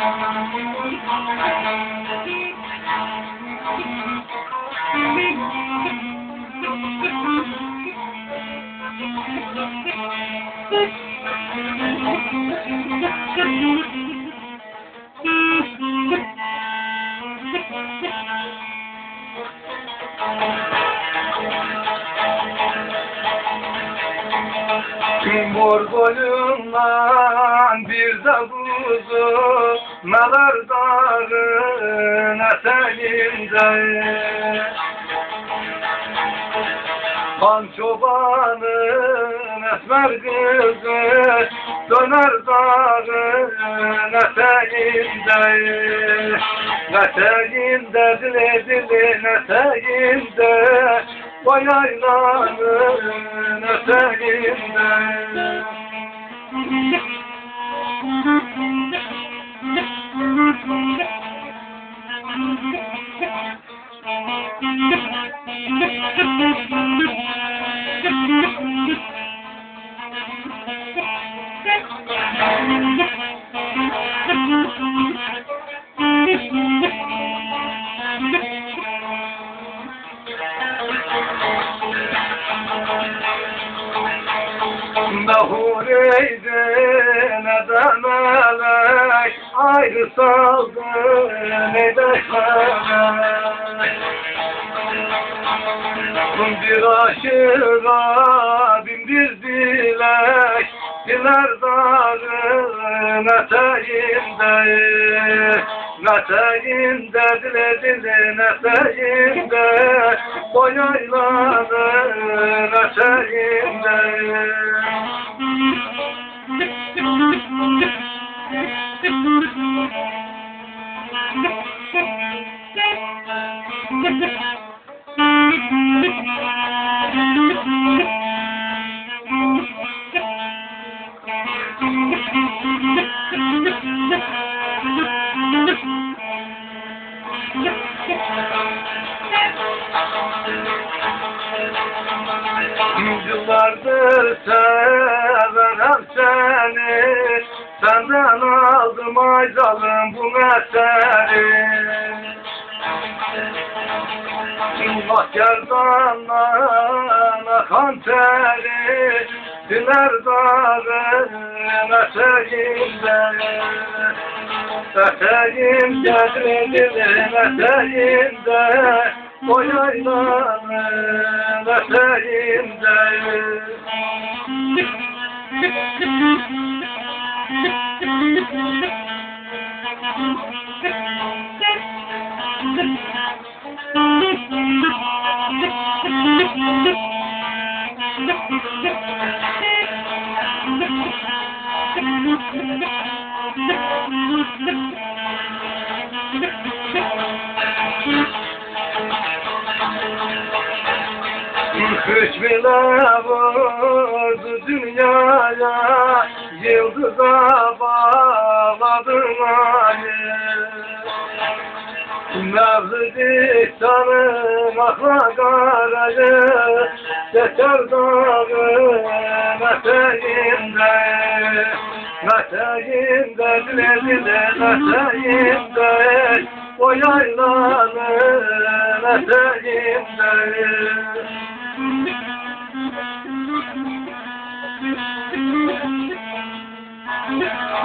Kim Timur var bir de kuzu Nalar dağın eteğinde Kan çobanın esmer kızı Döner dağın eteğinde Eteğinde dile dilin eteğinde Vay aylanın eteğinde Nahureydi ne de melek Ayrı saldı ne de felek Bir aşığa bin bir dilek Diler dağın eteğinde. Eteğinde dile dilin eteğinde Boy aylanın eteğinde Yıllardır severim seni Senden aldım ayzalım bu meseli Bak gerdandan akan teri Diler dağın eteğinde Eteğinde dilin eteğinde O yaylanın eteğinde Üç bin Yıldıza bağladım ayı Mevlidi tanım akla karayı Geçer dağın eteğinde Eteğinde dile dile eteğinde O yaylanın eteğinde Thank you. Yeah.